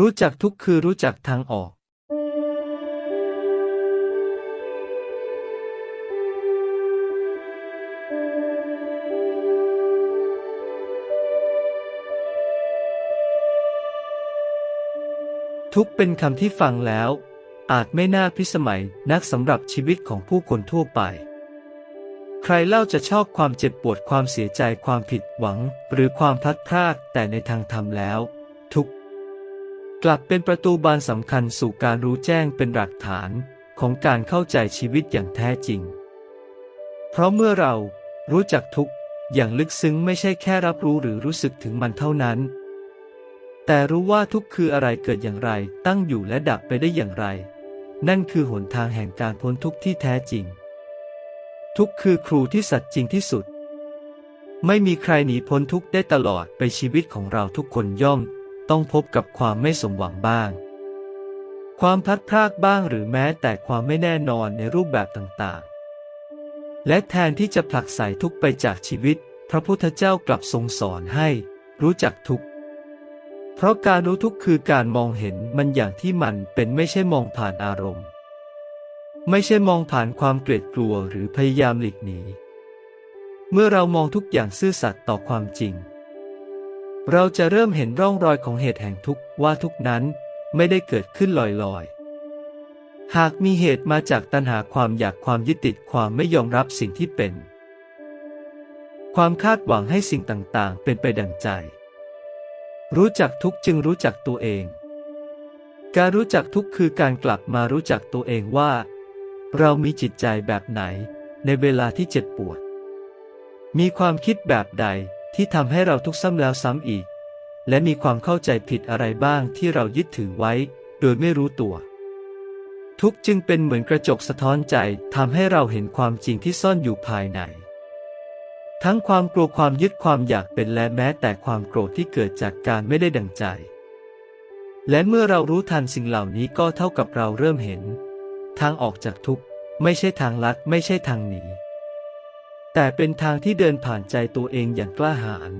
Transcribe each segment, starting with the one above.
รู้จักทุกคือรู้จักทางออกทุกเป็นคำที่ฟังแล้ว อาจไม่น่าพิสมัยนักสำหรับชีวิตของผู้คนทั่วไป ใครเล่าจะชอบความเจ็บปวดความเสียใจความผิดหวัง หรือความพลัดพรากแต่ในทางธรรมแล้ว กลับเป็นประตูบานสำคัญสู่การรู้แจ้งเป็นหลักฐานของการเข้าใจชีวิตอย่างแท้จริง เพราะเมื่อเรารู้จักทุกอย่างลึกซึ้งไม่ใช่แค่รับรู้หรือรู้สึกถึงมันเท่านั้น แต่รู้ว่าทุกคืออะไรเกิดอย่างไร ตั้งอยู่และดับไปได้อย่างไร นั่นคือหนทางแห่งการพ้นทุกข์ที่แท้จริง ทุกคือครูที่สัตย์จริงที่สุด ไม่มีใครหนีพ้นทุกข์ได้ตลอดไปชีวิตของเราทุกคนย่อม ต้องพบกับความไม่สมหวังบ้าง ความพลัดพรากบ้างหรือแม้แต่ความไม่แน่นอนในรูปแบบต่างๆ และแทนที่จะผลักใส่ทุกไปจากชีวิต พระพุทธเจ้ากลับทรงสอนให้รู้จักทุกเพราะการรู้ทุกคือการมองเห็นมันอย่างที่มันเป็นไม่ใช่มองผ่านอารมณ์ ไม่ใช่มองผ่านความเกลียดกลัวหรือพยายามหลีกหนีเมื่อเรามองทุกอย่างซื่อสัตย์ต่อความจริง เราจะเริ่มเห็นร่องรอยของเหตุแห่งทุกข์ว่าทุกนั้นไม่ได้เกิดขึ้นลอยๆ หากมีเหตุมาจากตัณหาความอยากความยึดติดความไม่ยอมรับสิ่งที่เป็น ความคาดหวังให้สิ่งต่างๆ เป็นไปดังใจ รู้จักทุกจึงรู้จักตัวเอง การรู้จักทุกคือการกลับมารู้จักตัวเองว่า เรามีจิตใจแบบไหนในเวลาที่เจ็บปวด มีความคิดแบบใด ที่ทำให้เราทุกข์ซ้ำแล้วซ้ำอีก และมีความเข้าใจผิดอะไรบ้างที่เรายึดถือไว้ โดยไม่รู้ตัว ทุกจึงเป็นเหมือนกระจกสะท้อนใจทำให้เราเห็นความจริงที่ซ่อนอยู่ภายใน ทั้งความกลัวความยึดความอยากเป็นและแม้แต่ความโกรธที่เกิดจากการไม่ได้ดังใจ และเมื่อเรารู้ทันสิ่งเหล่านี้ก็เท่ากับเราเริ่มเห็น ทางออกจากทุกข์ไม่ใช่ทางลัดไม่ใช่ทางหนี แต่เป็นทางที่เดินผ่านใจตัวเองอย่างกล้าหาญ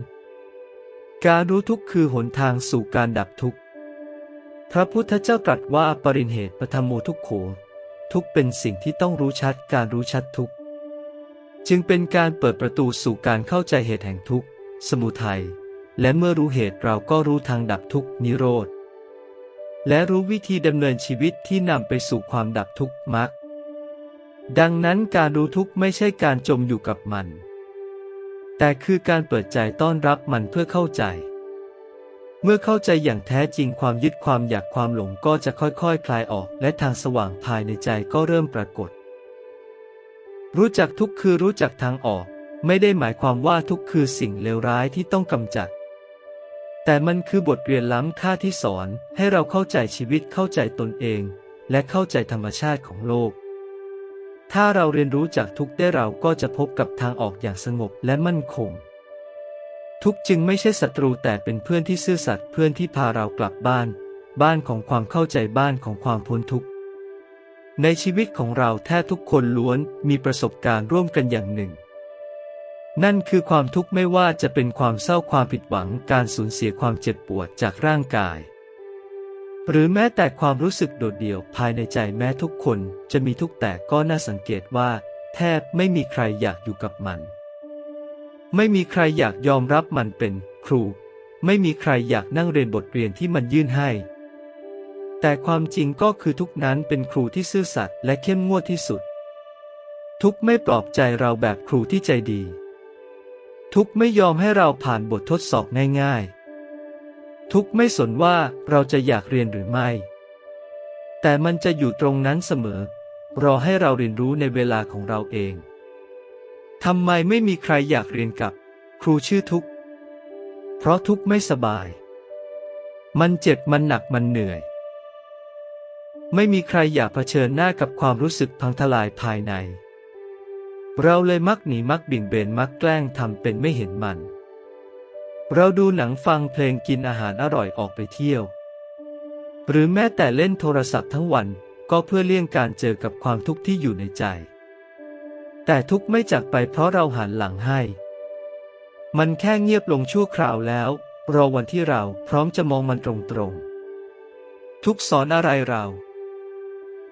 การรู้ทุกข์คือหนทางสู่การดับทุกข์ พระพุทธเจ้าตรัสว่าปรินเหตุปธรรมโมทุกโข ทุกเป็นสิ่งที่ต้องรู้ชัดการรู้ชัดทุกข์ จึงเป็นการเปิดประตูสู่การเข้าใจเหตุแห่งทุกข์ สมุทัย และเมื่อรู้เหตุเราก็รู้ทางดับทุกข์นิโรธ และรู้วิธีดำเนินชีวิตที่นำไปสู่ความดับทุกข์มรรค ดังนั้นการรู้ทุกข์ไม่ใช่การจมอยู่กับมัน แต่คือการเปิดใจต้อนรับมันเพื่อเข้าใจ เมื่อเข้าใจอย่างแท้จริงความยึดความอยากความหลงก็จะค่อยๆคคลายออก และทางสว่างภายในใจก็เริ่มปรากฏ รู้จักทุกข์คือรู้จักทางออก ไม่ได้หมายความว่าทุกข์คือสิ่งเลวร้ายที่ต้องกำจัด แต่มันคือบทเรียนล้ำค่าที่สอนให้เราเข้าใจชีวิตเข้าใจตนเอง และเข้าใจธรรมชาติของโลก ถ้าเราเรียนรู้จากทุกข์ได้เราก็จะพบกับทางออกอย่างสงบและมั่นคง ทุกจึงไม่ใช่ศัตรูแต่เป็นเพื่อนที่ซื่อสัตย์เพื่อนที่พาเรากลับบ้าน บ้านของความเข้าใจบ้านของความพ้นทุกข์ในชีวิตของเราแท้ทุกคนล้วนมีประสบการณ์ร่วมกันอย่างหนึ่ง นั่นคือความทุกข์ไม่ว่าจะเป็นความเศร้าความผิดหวังการสูญเสียความเจ็บปวดจากร่างกาย หรือแม้แต่ความรู้สึกโดดเดี่ยวภายในใจแม้ทุกคนจะมีทุกแต่ก็น่าสังเกตว่า แทบไม่มีใครอยากอยู่กับมัน ไม่มีใครอยากยอมรับมันเป็นครู ไม่มีใครอยากนั่งเรียนบทเรียนที่มันยื่นให้ แต่ความจริงก็คือทุกนั้นเป็นครูที่ซื่อสัตย์และเข้มงวดที่สุด ทุกไม่ปลอบใจเราแบบครูที่ใจดี ทุกไม่ยอมให้เราผ่านบททดสอบง่ายๆ ทุกไม่สนว่าเราจะอยากเรียนหรือไม่ แต่มันจะอยู่ตรงนั้นเสมอ รอให้เราเรียนรู้ในเวลาของเราเองทำไมไม่มีใครอยากเรียนกับ ครูชื่อทุก เพราะทุกไม่สบาย มันเจ็บมันหนักมันเหนื่อย ไม่มีใครอยากเผชิญหน้ากับความรู้สึกพังทลายภายใน เราเลยมักหนีมักบิ่นเบนมักแกล้งทำเป็นไม่เห็นมัน เราดูหนังฟังเพลงกินอาหารอร่อยออกไปเที่ยว หรือแม้แต่เล่นโทรศัพท์ทั้งวันก็เพื่อเลี่ยงการเจอกับความทุกข์ที่อยู่ในใจ แต่ทุกข์ไม่จากไปเพราะเราหันหลังให้ มันแค่เงียบลงชั่วคราวแล้ว รอวันที่เราพร้อมจะมองมันตรงๆ ทุกสอนอะไรเรา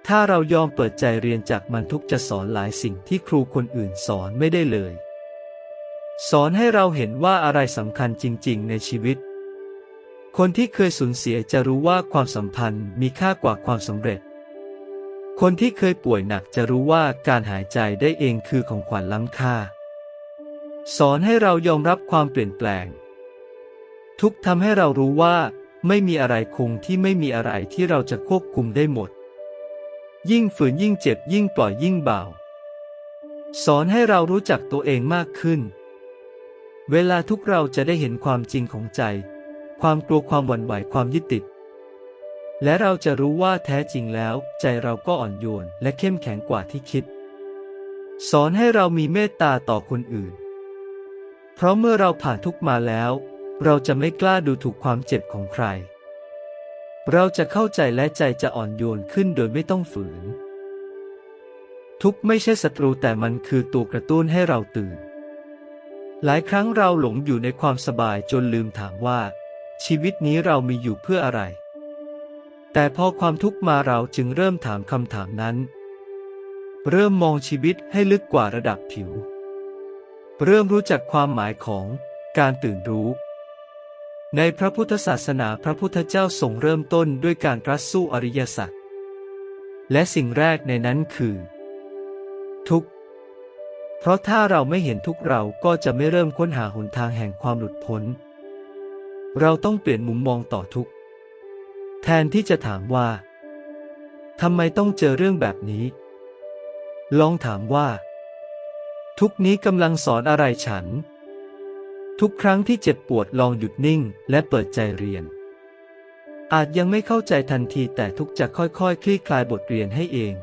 ถ้าเรายอมเปิดใจเรียนจากมันทุกจะสอนหลายสิ่งที่ครูคนอื่นสอนไม่ได้เลย สอนให้เราเห็นว่าอะไรสำคัญจริง ๆ ในชีวิต คนที่เคยสูญเสียจะรู้ว่าความสัมพันธ์มีค่ากว่าความสำเร็จ คนที่เคยป่วยหนักจะรู้ว่าการหายใจได้เองคือของขวัญล้ำค่า สอนให้เรายอมรับความเปลี่ยนแปลง ทุกทำให้เรารู้ว่า ไม่มีอะไรคงที่ไม่มีอะไรที่เราจะควบคุมได้หมด ยิ่งฝืนยิ่งเจ็บยิ่งปล่อยยิ่งเบา สอนให้เรารู้จักตัวเองมากขึ้น เวลาทุกเราจะได้เห็นความจริงของใจ ความกลัวความหวั่นไหวความยึดติด และเราจะรู้ว่าแท้จริงแล้ว ใจเราก็อ่อนโยนและเข้มแข็งกว่าที่คิด สอนให้เรามีเมตตาต่อคนอื่น เพราะเมื่อเราผ่านทุกมาแล้ว เราจะไม่กล้าดูถูกความเจ็บของใคร เราจะเข้าใจและใจจะอ่อนโยนขึ้นโดยไม่ต้องฝืน ทุกไม่ใช่ศัตรูแต่มันคือตัวกระตุ้นให้เราตื่น หลายครั้งเราหลงอยู่ในความสบายจนลืมถามว่า ชีวิตนี้เรามีอยู่เพื่ออะไร แต่พอความทุกข์มาเราจึงเริ่มถามคำถามนั้น เริ่มมองชีวิตให้ลึกกว่าระดับผิว เริ่มรู้จักความหมายของการตื่นรู้ ในพระพุทธศาสนาพระพุทธเจ้าทรงเริ่มต้นด้วยการรัสสู้อริยสัจและสิ่งแรกในนั้นคือ ทุกข์ เพราะถ้าเราไม่เห็นทุกเราก็จะไม่เริ่มค้นหาหนทางแห่งความหลุดพ้น เราต้องเปลี่ยนมุมมองต่อทุกแทนที่จะถามว่าทำไมต้องเจอเรื่องแบบนี้ ลองถามว่า ทุกนี้กำลังสอนอะไรฉัน ทุกครั้งที่เจ็บปวดลองหยุดนิ่งและเปิดใจเรียน อาจยังไม่เข้าใจทันทีแต่ทุกจะค่อยๆคลี่คลายบทเรียนให้เอง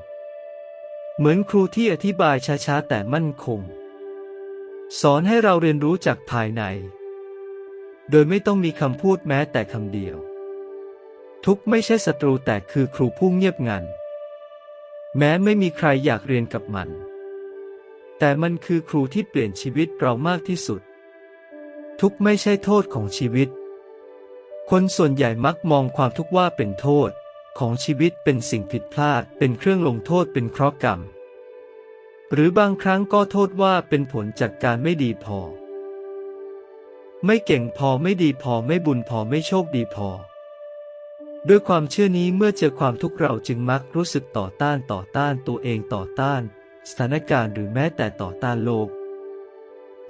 เหมือนครูที่อธิบายช้าๆ แต่มั่นคง สอนให้เราเรียนรู้จากภายใน โดยไม่ต้องมีคำพูดแม้แต่คำเดียว ทุกไม่ใช่ศัตรูแต่คือครูผู้เงียบงัน แม้ไม่มีใครอยากเรียนกับมัน แต่มันคือครูที่เปลี่ยนชีวิตเรามากที่สุด ทุกไม่ใช่โทษของชีวิต คนส่วนใหญ่มักมองความทุกข์ว่าเป็นโทษ ของชีวิตเป็นสิ่งผิดพลาด เป็นเครื่องลงโทษเป็นเคราะห์กรรม หรือบางครั้งก็โทษว่าเป็นผลจากการไม่ดีพอ ไม่เก่งพอไม่ดีพอไม่บุญพอไม่โชคดีพอ ด้วยความเชื่อนี้เมื่อเจอความทุกข์เราจึงมักรู้สึกต่อต้านต่อต้านตัวเองต่อต้าน สถานการณ์หรือแม้แต่ต่อต้านโลก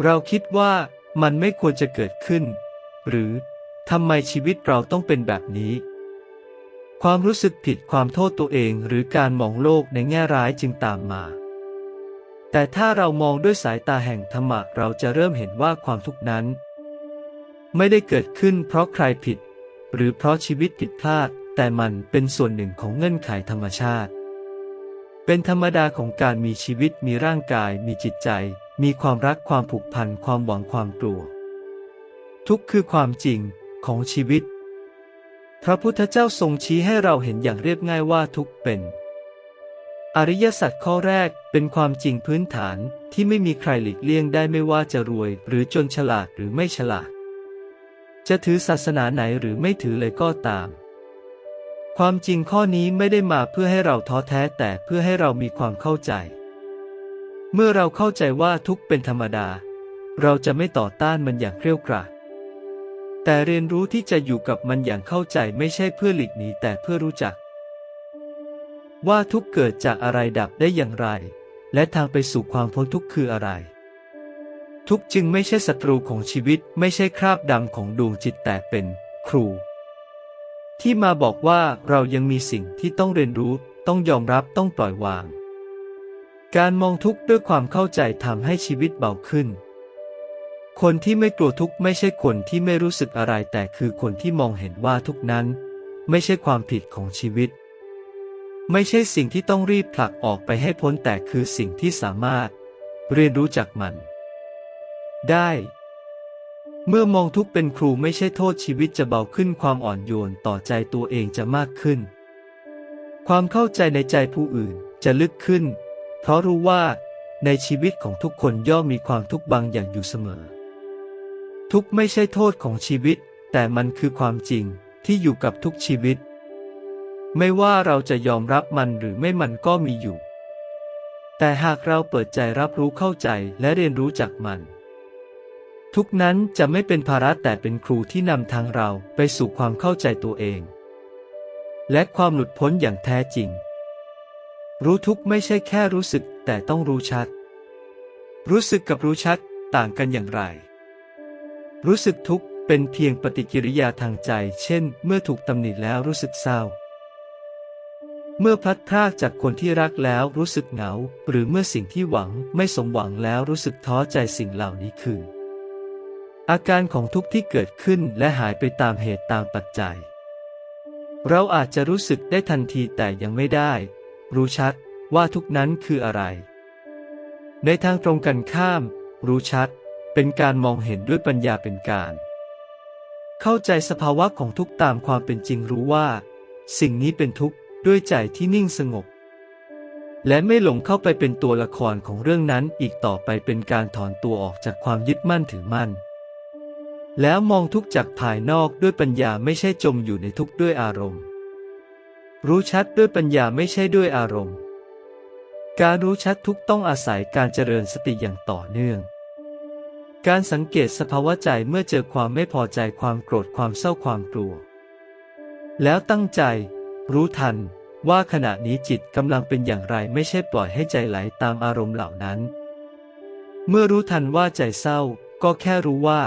เราคิดว่ามันไม่ควรจะเกิดขึ้น หรือทำไมชีวิตเราต้องเป็นแบบนี้ ความรู้สึกผิดความโทษตัวเองหรือการมองโลกในแง่ร้ายจึงตามมา แต่ถ้าเรามองด้วยสายตาแห่งธรรมะเราจะเริ่มเห็นว่าความทุกข์นั้น ไม่ได้เกิดขึ้นเพราะใครผิด หรือเพราะชีวิตผิดพลาด แต่มันเป็นส่วนหนึ่งของเงื่อนไขธรรมชาติ เป็นธรรมดาของการมีชีวิตมีร่างกาย มีจิตใจ มีความรักความผูกพันความหวังความกลัว ทุกคือความจริงของชีวิต พระพุทธเจ้าทรงชี้ให้เราเห็นอย่างเรียบง่ายว่าทุกเป็น อริยสัจข้อแรกเป็นความจริงพื้นฐานที่ไม่มีใครหลีกเลี่ยงได้ไม่ว่าจะรวย หรือจนฉลาดหรือไม่ฉลาด จะถือศาสนาไหนหรือไม่ถือเลยก็ตาม ความจริงข้อนี้ไม่ได้มาเพื่อให้เราท้อแท้แต่เพื่อให้เรามีความเข้าใจ เมื่อเราเข้าใจว่าทุกเป็นธรรมดา เราจะไม่ต่อต้านมันอย่างเครียวกราด แต่เรียนรู้ที่จะอยู่กับมันอย่างเข้าใจไม่ใช่เพื่อหลีกหนีแต่เพื่อรู้จัก ว่าทุกเกิดจากอะไรดับได้อย่างไร และทางไปสู่ความพ้นทุกข์คืออะไร ทุกจึงไม่ใช่ศัตรูของชีวิตไม่ใช่คราบดำของดวงจิตแต่เป็นครู ที่มาบอกว่าเรายังมีสิ่งที่ต้องเรียนรู้ต้องยอมรับต้องปล่อยวาง การมองทุกข์ด้วยความเข้าใจทำให้ชีวิตเบาขึ้น คนที่ไม่กลัวทุกข์ไม่ใช่คนที่ไม่รู้สึกอะไร แต่คือคนที่มองเห็นว่าทุกนั้น ไม่ใช่ความผิดของชีวิต ไม่ใช่สิ่งที่ต้องรีบผลักออกไปให้พ้นแต่คือสิ่งที่สามารถ เรียนรู้จากมัน ได้ เมื่อมองทุกเป็นครูไม่ใช่โทษชีวิตจะเบาขึ้นความอ่อนโยนต่อใจตัวเองจะมากขึ้น ความเข้าใจในใจผู้อื่นจะลึกขึ้น เพราะรู้ว่าในชีวิตของทุกคนย่อมมีความทุกข์บางอย่างอยู่เสมอ ทุกไม่ใช่โทษของชีวิต แต่มันคือความจริงที่อยู่กับทุกชีวิต ไม่ว่าเราจะยอมรับมันหรือไม่มันก็มีอยู่ แต่หากเราเปิดใจรับรู้เข้าใจและเรียนรู้จากมัน ทุกนั้นจะไม่เป็นภาระแต่เป็นครูที่นำทางเราไปสู่ความเข้าใจตัวเอง และความหลุดพ้นอย่างแท้จริง รู้ทุกไม่ใช่แค่รู้สึกแต่ต้องรู้ชัด รู้สึกกับรู้ชัดต่างกันอย่างไร รู้สึกทุกข์เป็นเพียงปฏิกิริยาทางใจ เช่น เมื่อถูกตำหนิแล้วรู้สึกเศร้า เมื่อพลัดพรากจากคนที่รักแล้วรู้สึกเหงา หรือเมื่อสิ่งที่หวังไม่สมหวังแล้วรู้สึกท้อใจสิ่งเหล่านี้คือ อาการของทุกข์ที่เกิดขึ้นและหายไปตามเหตุตามปัจจัย เราอาจจะรู้สึกได้ทันทีแต่ยังไม่ได้ รู้ชัดว่าทุกนั้นคืออะไร ในทางตรงกันข้าม รู้ชัด เป็นการมองเห็นด้วยปัญญาเป็นการ เข้าใจสภาวะของทุกตามความเป็นจริงรู้ว่า สิ่งนี้เป็นทุกข์ด้วยใจที่นิ่งสงบ และไม่หลงเข้าไปเป็นตัวละครของเรื่องนั้นอีกต่อไปเป็นการถอนตัวออกจากความยึดมั่นถือมั่น แล้วมองทุกจากภายนอกด้วยปัญญาไม่ใช่จมอยู่ในทุกข์ด้วยอารมณ์ รู้ชัดด้วยปัญญาไม่ใช่ด้วยอารมณ์การรู้ชัดทุกต้องอาศัยการเจริญสติอย่างต่อเนื่อง การสังเกตสภาวะใจเมื่อเจอความไม่พอใจความโกรธความเศร้าความกลัว แล้วตั้งใจ รู้ทัน ว่าขณะนี้จิตกำลังเป็นอย่างไรไม่ใช่ปล่อยให้ใจไหลตามอารมณ์เหล่านั้น เมื่อรู้ทันว่าใจเศร้า ก็แค่รู้ว่า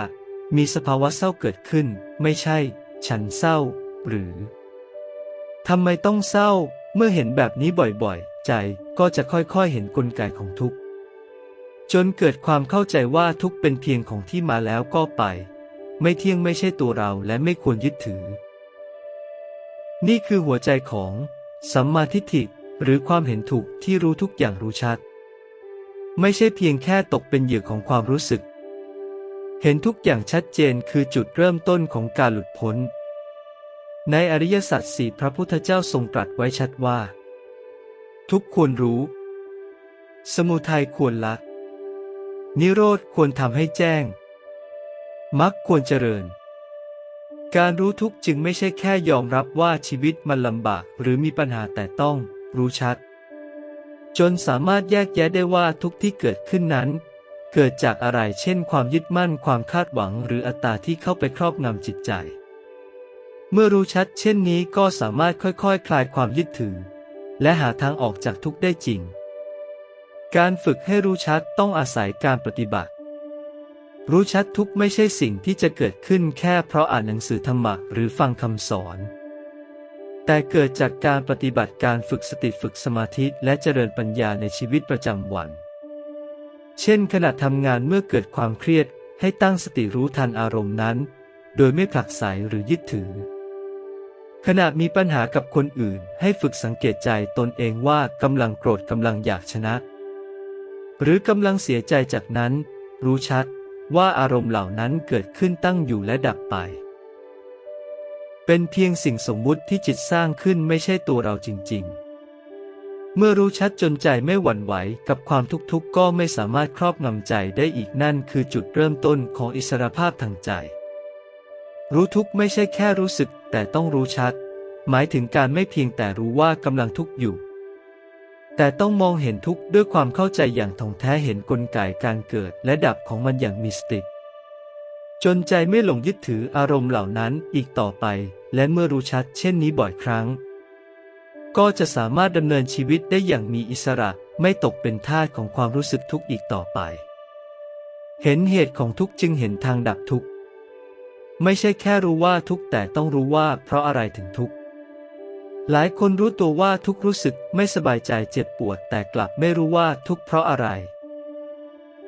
มีสภาวะเศร้าเกิดขึ้น ไม่ใช่ ฉันเศร้า หรือทำไมต้องเศร้า เมื่อเห็นแบบนี้บ่อยๆ ใจก็จะค่อยๆเห็นกลไกของทุกข์ จนเกิดความเข้าใจว่าทุกเป็นเพียงของที่มาแล้วก็ไป ไม่เที่ยงไม่ใช่ตัวเราและไม่ควรยึดถือ นี่คือหัวใจของสัมมาทิฏฐิหรือความเห็นถูกที่รู้ทุกอย่างรู้ชัด ไม่ใช่เพียงแค่ตกเป็นเหยื่อของความรู้สึก เห็นทุกอย่างชัดเจนคือจุดเริ่มต้นของการหลุดพ้น ในอริยสัจสี่พระพุทธเจ้าทรงตรัสไว้ชัดว่า ทุกควรรู้ สมุทัยควรละ นิโรธควรทำให้แจ้งมรรคควรเจริญ การรู้ทุกข์จึงไม่ใช่แค่ยอมรับว่าชีวิตมันลำบากหรือมีปัญหาแต่ต้องรู้ชัด จนสามารถแยกแยะได้ว่าทุกข์ที่เกิดขึ้นนั้น เกิดจากอะไรเช่น ความยึดมั่นความคาดหวัง หรืออัตตาที่เข้าไปครอบงำจิตใจ เมื่อรู้ชัด เช่นนี้ก็สามารถค่อยๆคคลายความยึดถือ และหาทางออกจากทุกข์ได้จริง การฝึกให้รู้ชัดต้องอาศัยการปฏิบัติ รู้ชัดทุกไม่ใช่สิ่งที่จะเกิดขึ้นแค่เพราะอ่านหนังสือธรรมะหรือฟังคำสอน แต่เกิดจากการปฏิบัติการฝึกสติฝึกสมาธิและเจริญปัญญาในชีวิตประจำวัน เช่น ขณะทำงานเมื่อเกิดความเครียดให้ตั้งสติรู้ทันอารมณ์นั้น โดยไม่ผลักไสหรือยึดถือขณะมีปัญหากับคนอื่นให้ฝึกสังเกตใจตนเองว่ากำลังโกรธกำลังอยากชนะ หรือกำลังเสียใจจากนั้น รู้ชัดว่าอารมณ์เหล่านั้นเกิดขึ้นตั้งอยู่และดับไป เป็นเพียงสิ่งสมมุติที่จิตสร้างขึ้นไม่ใช่ตัวเราจริง ๆ เมื่อรู้ชัดจนใจไม่หวั่นไหวกับความทุกข์กก็ไม่สามารถครอบงำใจได้อีกนั่นคือจุดเริ่มต้นของอิสรภาพทางใจ รู้ทุกข์ไม่ใช่แค่รู้สึกแต่ต้องรู้ชัด หมายถึงการไม่เพียงแต่รู้ว่ากำลังทุกข์อยู่ แต่ต้องมองเห็นทุกข์ด้วยความเข้าใจอย่างท่องแท้เห็นกลไกการเกิดและดับของมันอย่างมีสติ จนใจไม่หลงยึดถืออารมณ์เหล่านั้นอีกต่อไป และเมื่อรู้ชัดเช่นนี้บ่อยครั้ง ก็จะสามารถดำเนินชีวิตได้อย่างมีอิสระไม่ตกเป็นทาสของความรู้สึกทุกข์อีกต่อไป เห็นเหตุของทุกข์จึงเห็นทางดับทุกข์ไม่ใช่แค่รู้ว่าทุกข์แต่ต้องรู้ว่าเพราะอะไรถึงทุกข์ หลายคนรู้ตัวว่าทุกข์รู้สึกไม่สบายใจเจ็บปวดแต่กลับไม่รู้ว่าทุกข์เพราะอะไร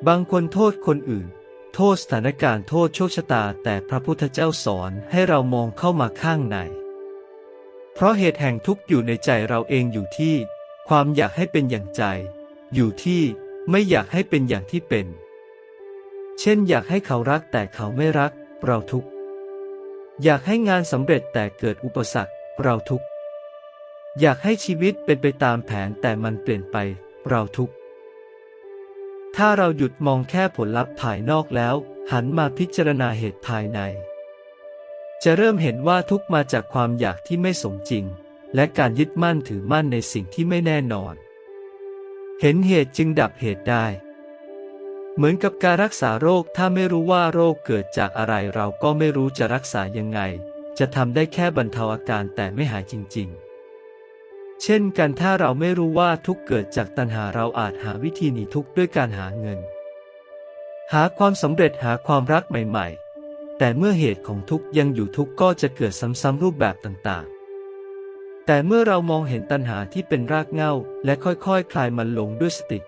บางคนโทษคนอื่น โทษสถานการณ์โทษโชคชะตา แต่พระพุทธเจ้าสอนให้เรามองเข้ามาข้างใน เพราะเหตุแห่งทุกข์อยู่ในใจเราเองอยู่ที่ ความอยากให้เป็นอย่างใจ อยู่ที่ไม่อยากให้เป็นอย่างที่เป็น เช่นอยากให้เขารักแต่เขาไม่รัก เราทุกข์อยากให้งานสำเร็จแต่เกิดอุปสรรค เราทุกข์ อยากให้ชีวิตเป็นไปตามแผนแต่มันเปลี่ยนไป เราทุกข์ถ้าเราหยุดมองแค่ผลลัพธ์ภายนอกแล้ว หันมาพิจารณาเหตุภายใน จะเริ่มเห็นว่าทุกข์มาจากความอยากที่ไม่สมจริง และการยึดมั่นถือมั่นในสิ่งที่ไม่แน่นอน เห็นเหตุจึงดับเหตุได้ เหมือนกับการรักษาโรคถ้าไม่รู้ว่าโรคเกิดจากอะไรเราก็ไม่รู้จะรักษายังไง จะทำได้แค่บรรเทาอาการแต่ไม่หายจริง ๆ เช่นกันถ้าเราไม่รู้ว่าทุกเกิดจากตัณหาเราอาจหาวิธีหนีทุกข์ด้วยการหาเงิน หาความสำเร็จหาความรักใหม่ ๆ แต่เมื่อเหตุของทุกข์ยังอยู่ทุกข์ก็จะเกิดซ้ำๆรูปแบบต่างๆ แต่เมื่อเรามองเห็นตัณหาที่เป็นรากเหง้า และค่อยๆคคลายมันลงด้วยสติ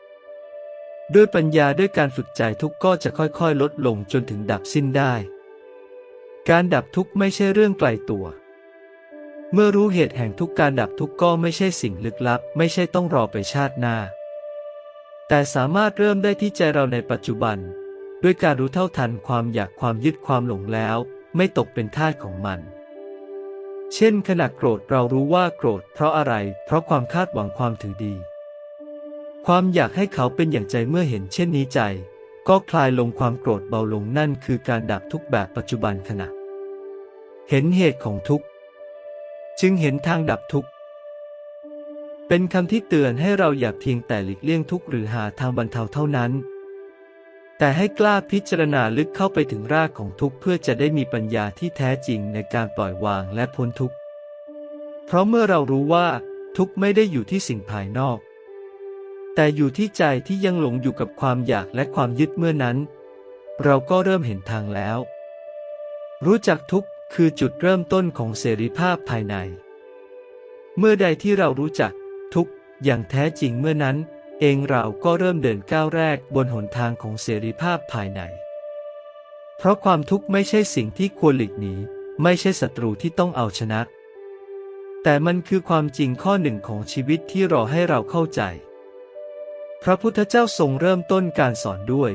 ด้วยปัญญาด้วยการฝึกใจทุกข์ก็จะค่อยๆ ลดลงจนถึงดับสิ้นได้ การดับทุกข์ไม่ใช่เรื่องไกลตัว เมื่อรู้เหตุแห่งทุกการดับทุกก็ไม่ใช่สิ่งลึกลับ ไม่ใช่ต้องรอไปชาติหน้า แต่สามารถเริ่มได้ที่ใจเราในปัจจุบัน ด้วยการรู้เท่าทันความอยากความยึดความหลงแล้ว ไม่ตกเป็นทาสของมัน เช่น ขณะโกรธเรารู้ว่าโกรธ เพราะอะไร เพราะความคาดหวังความถือดี ความอยากให้เขาเป็นอย่างใจเมื่อเห็นเช่นนี้ใจ ก็คลายลงความโกรธเบาลงนั่นคือการดับทุกแบบปัจจุบันขณะ เห็นเหตุของทุกข์ จึงเห็นทางดับทุกข์ เป็นคำที่เตือนให้เราอย่าเพียงแต่หลีกเลี่ยงทุกข์หรือหาทางบรรเทาเท่านั้น แต่ให้กล้าพิจารณาลึกเข้าไปถึงรากของทุกข์เพื่อจะได้มีปัญญาที่แท้จริงในการปล่อยวางและพ้นทุกข์ เพราะเมื่อเรารู้ว่าทุกข์ไม่ได้อยู่ที่สิ่งภายนอก แต่อยู่ที่ใจที่ยังหลงอยู่กับความอยากและความยึดเมื่อนั้น เราก็เริ่มเห็นทางแล้ว รู้จักทุกข์ คือจุดเริ่มต้นของเสรีภาพภายใน เมื่อใดที่เรารู้จักทุกอย่างแท้จริงเมื่อนั้น เองเราก็เริ่มเดินก้าวแรกบนหนทางของเสรีภาพภายใน เพราะความทุกข์ไม่ใช่สิ่งที่ควรหลีกหนีไม่ใช่ศัตรูที่ต้องเอาชนะ แต่มันคือความจริงข้อหนึ่งของชีวิตที่รอให้เราเข้าใจ พระพุทธเจ้าทรงเริ่มต้นการสอนด้วย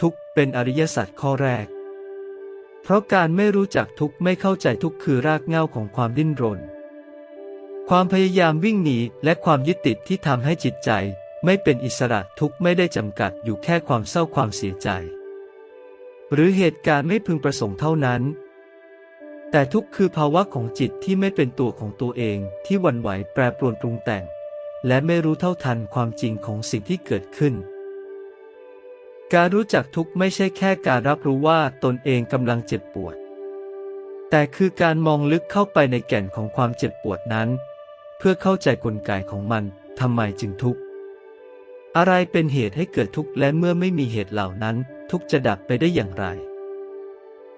ทุกเป็นอริยสัจข้อแรก เพราะการไม่รู้จักทุกข์ไม่เข้าใจทุกข์คือรากเหง้าของความดิ้นรน ความพยายามวิ่งหนีและความยึดติดที่ทำให้จิตใจ ไม่เป็นอิสระทุกข์ไม่ได้จำกัดอยู่แค่ความเศร้าความเสียใจ หรือเหตุการณ์ไม่พึงประสงค์เท่านั้น แต่ทุกข์คือภาวะของจิตที่ไม่เป็นตัวของตัวเองที่วันไหวแปรปรวนปรุงแต่ง และไม่รู้เท่าทันความจริงของสิ่งที่เกิดขึ้น การรู้จักทุกข์ไม่ใช่แค่การรับรู้ว่าตนเองกำลังเจ็บปวด แต่คือการมองลึกเข้าไปในแก่นของความเจ็บปวดนั้น เพื่อเข้าใจกลไกของมันทำไมจึงทุกข์ อะไรเป็นเหตุให้เกิดทุกข์และเมื่อไม่มีเหตุเหล่านั้น ทุกข์จะดับไปได้อย่างไร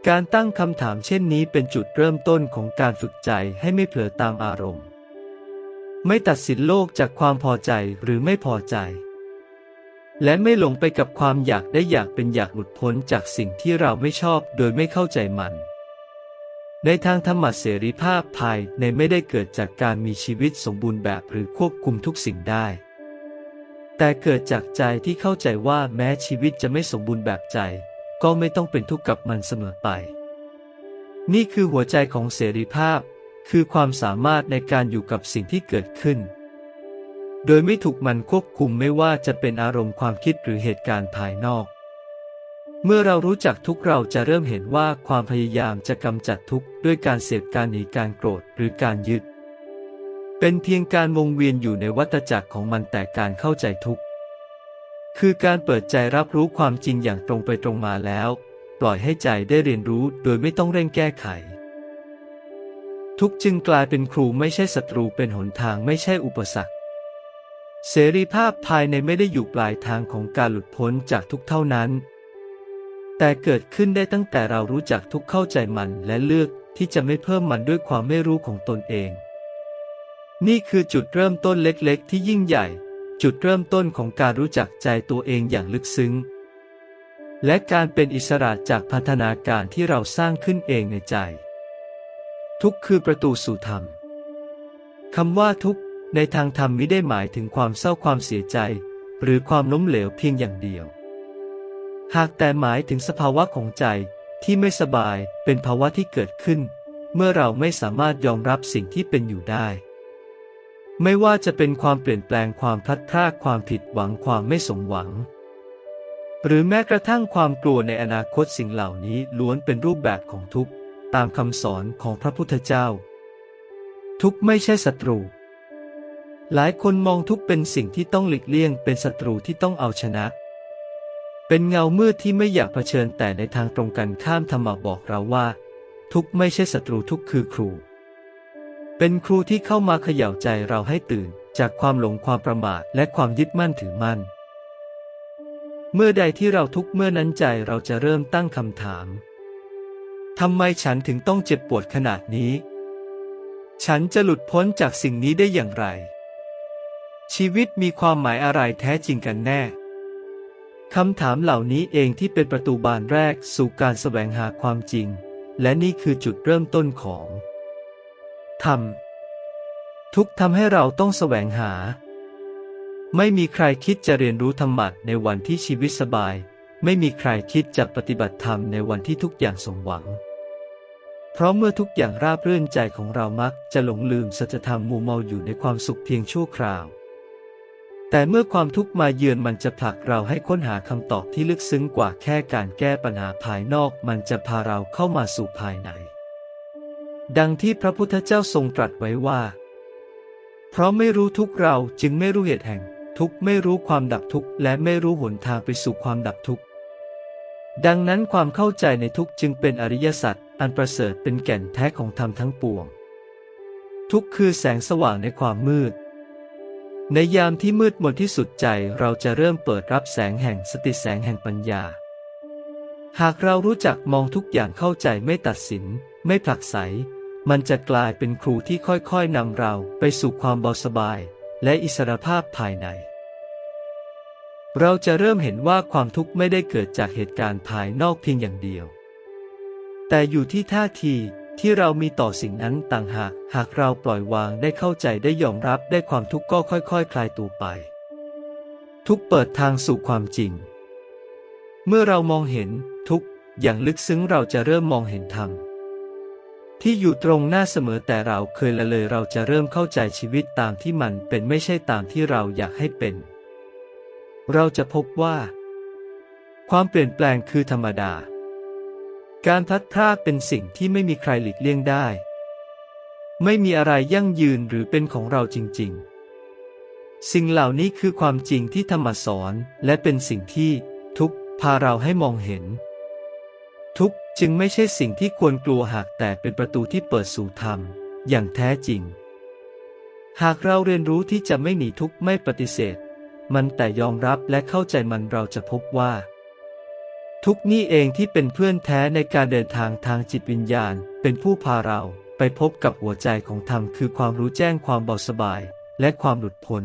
การตั้งคำถามเช่นนี้เป็นจุดเริ่มต้นของการฝึกใจให้ไม่เผลอตามอารมณ์ ไม่ตัดสินโลกจากความพอใจหรือไม่พอใจ และไม่หลงไปกับความอยากได้อยากเป็นอยากหลุดพ้นจากสิ่งที่เราไม่ชอบโดยไม่เข้าใจมัน ในทางธรรมะเสรีภาพภายในไม่ได้เกิดจากการมีชีวิตสมบูรณ์แบบหรือควบคุมทุกสิ่งได้ แต่เกิดจากใจที่เข้าใจว่าแม้ชีวิตจะไม่สมบูรณ์แบบใจ ก็ไม่ต้องเป็นทุกข์กับมันเสมอไป นี่คือหัวใจของเสรีภาพ คือความสามารถในการอยู่กับสิ่งที่เกิดขึ้น โดยไม่ถูกมันควบคุมไม่ว่าจะเป็นอารมณ์ความคิดหรือเหตุการณ์ภายนอก เมื่อเรารู้จักทุกเราจะเริ่มเห็นว่าความพยายามจะกำจัดทุกข์ด้วยการเสพการหนีการโกรธหรือการยึด เป็นเพียงการวงเวียนอยู่ในวัฏจักรของมันแต่การเข้าใจทุกข์คือการเปิดใจรับรู้ความจริงอย่างตรงไปตรงมาแล้ว ปล่อยให้ใจได้เรียนรู้โดยไม่ต้องเร่งแก้ไข ทุกจึงกลายเป็นครูไม่ใช่ศัตรูเป็นหนทางไม่ใช่อุปสรรค เสรีภาพภายในไม่ได้อยู่ปลายทางของการหลุดพ้นจากทุกเท่านั้น แต่เกิดขึ้นได้ตั้งแต่เรารู้จักทุกเข้าใจมันและเลือกที่จะไม่เพิ่มมันด้วยความไม่รู้ของตนเอง นี่คือจุดเริ่มต้นเล็กๆ ที่ยิ่งใหญ่ จุดเริ่มต้นของการรู้จักใจตัวเองอย่างลึกซึ้ง และการเป็นอิสระจากพันธนาการที่เราสร้างขึ้นเองในใจ ทุกคือประตูสู่ธรรมคำว่าทุก ในทางธรรมไม่ได้หมายถึงความเศร้าความเสียใจ หรือความล้มเหลวเพียงอย่างเดียว หากแต่หมายถึงสภาวะของใจที่ไม่สบายเป็นภาวะที่เกิดขึ้น เมื่อเราไม่สามารถยอมรับสิ่งที่เป็นอยู่ได้ ไม่ว่าจะเป็นความเปลี่ยนแปลงความพลัดพรากความผิดหวังความไม่สมหวัง หรือแม้กระทั่งความกลัวในอนาคตสิ่งเหล่านี้ล้วนเป็นรูปแบบของทุกข์ ตามคำสอนของพระพุทธเจ้า ทุกข์ไม่ใช่ศัตรู หลายคนมองทุกเป็นสิ่งที่ต้องหลีกเลี่ยง เป็นศัตรูที่ต้องเอาชนะ เป็นเงามืดที่ไม่อยากเผชิญแต่ในทางตรงกันข้ามธรรมะบอกเราว่า ทุกไม่ใช่ศัตรูทุกคือครู เป็นครูที่เข้ามาเขย่าใจเราให้ตื่น จากความหลงความประมาทและความยึดมั่นถือมั่น เมื่อใดที่เราทุกเมื่อนั้นใจเราจะเริ่มตั้งคำถามทำไมฉันถึงต้องเจ็บปวดขนาดนี้ ฉันจะหลุดพ้นจากสิ่งนี้ได้อย่างไร ชีวิตมีความหมายอะไรแท้จริงกันแน่ คำถามเหล่านี้เองที่เป็นประตูบานแรกสู่การแสวงหาความจริง และนี่คือจุดเริ่มต้นของธรรมทุกทำให้เราต้องแสวงหา ไม่มีใครคิดจะเรียนรู้ธรรมะในวันที่ชีวิตสบาย ไม่มีใครคิดจะปฏิบัติธรรมในวันที่ทุกอย่างสมหวัง เพราะเมื่อทุกอย่างราบรื่นใจของเรามักจะหลงลืมสัจธรรมมัวเมาอยู่ในความสุขเพียงชั่วคราว แต่เมื่อความทุกข์มาเยือนมันจะผลักเราให้ค้นหาคำตอบที่ลึกซึ้งกว่าแค่การแก้ปัญหาภายนอก มันจะพาเราเข้ามาสู่ภายใน ดังที่พระพุทธเจ้าทรงตรัสไว้ว่า เพราะไม่รู้ทุกข์เราจึงไม่รู้เหตุแห่ง ทุกข์ไม่รู้ความดับทุกข์และไม่รู้หนทางไปสู่ความดับทุกข์ดังนั้นความเข้าใจในทุกข์จึงเป็นอริยสัจอันประเสริฐเป็นแก่นแท้ของธรรมทั้งปวง ทุกข์คือแสงสว่างในความมืด ในยามที่มืดมนที่สุดใจเราจะเริ่มเปิดรับแสงแห่งสติแสงแห่งปัญญา หากเรารู้จักมองทุกอย่างเข้าใจไม่ตัดสิน ไม่ผลักไส มันจะกลายเป็นครูที่ค่อยๆนำเราไปสู่ความเบาสบาย และอิสรภาพภายใน เราจะเริ่มเห็นว่าความทุกข์ไม่ได้เกิดจากเหตุการณ์ภายนอกเพียงอย่างเดียว แต่อยู่ที่ท่าที ที่เรามีต่อสิ่งนั้นต่างหาก หากเราปล่อยวางได้เข้าใจได้ยอมรับได้ความทุกข์ก็ค่อยๆคคลายตัวไป ทุกเปิดทางสู่ความจริง เมื่อเรามองเห็นทุกอย่างลึกซึ้งเราจะเริ่มมองเห็นธรรมที่อยู่ตรงหน้าเสมอแต่เราเคยละเลยเราจะเริ่มเข้าใจชีวิตตามที่มันเป็นไม่ใช่ตามที่เราอยากให้เป็น เราจะพบว่า ความเปลี่ยนแปลงคือธรรมดา การพลัดพรากเป็นสิ่งที่ไม่มีใครหลีกเลี่ยงได้ ไม่มีอะไรยั่งยืนหรือเป็นของเราจริง ๆ สิ่งเหล่านี้คือความจริงที่ธรรมสอนและเป็นสิ่งที่ทุกพาเราให้มองเห็น ทุกจึงไม่ใช่สิ่งที่ควรกลัวหากแต่เป็นประตูที่เปิดสู่ธรรม อย่างแท้จริง หากเราเรียนรู้ที่จะไม่หนีทุกข์ไม่ปฏิเสธ มันแต่ยอมรับและเข้าใจมันเราจะพบว่า ทุกนี่เองที่เป็นเพื่อนแท้ในการเดินทางทางจิตวิญญาณ เป็นผู้พาเราไปพบกับหัวใจของธรรมคือความรู้แจ้งความเบาสบาย และความหลุดพ้น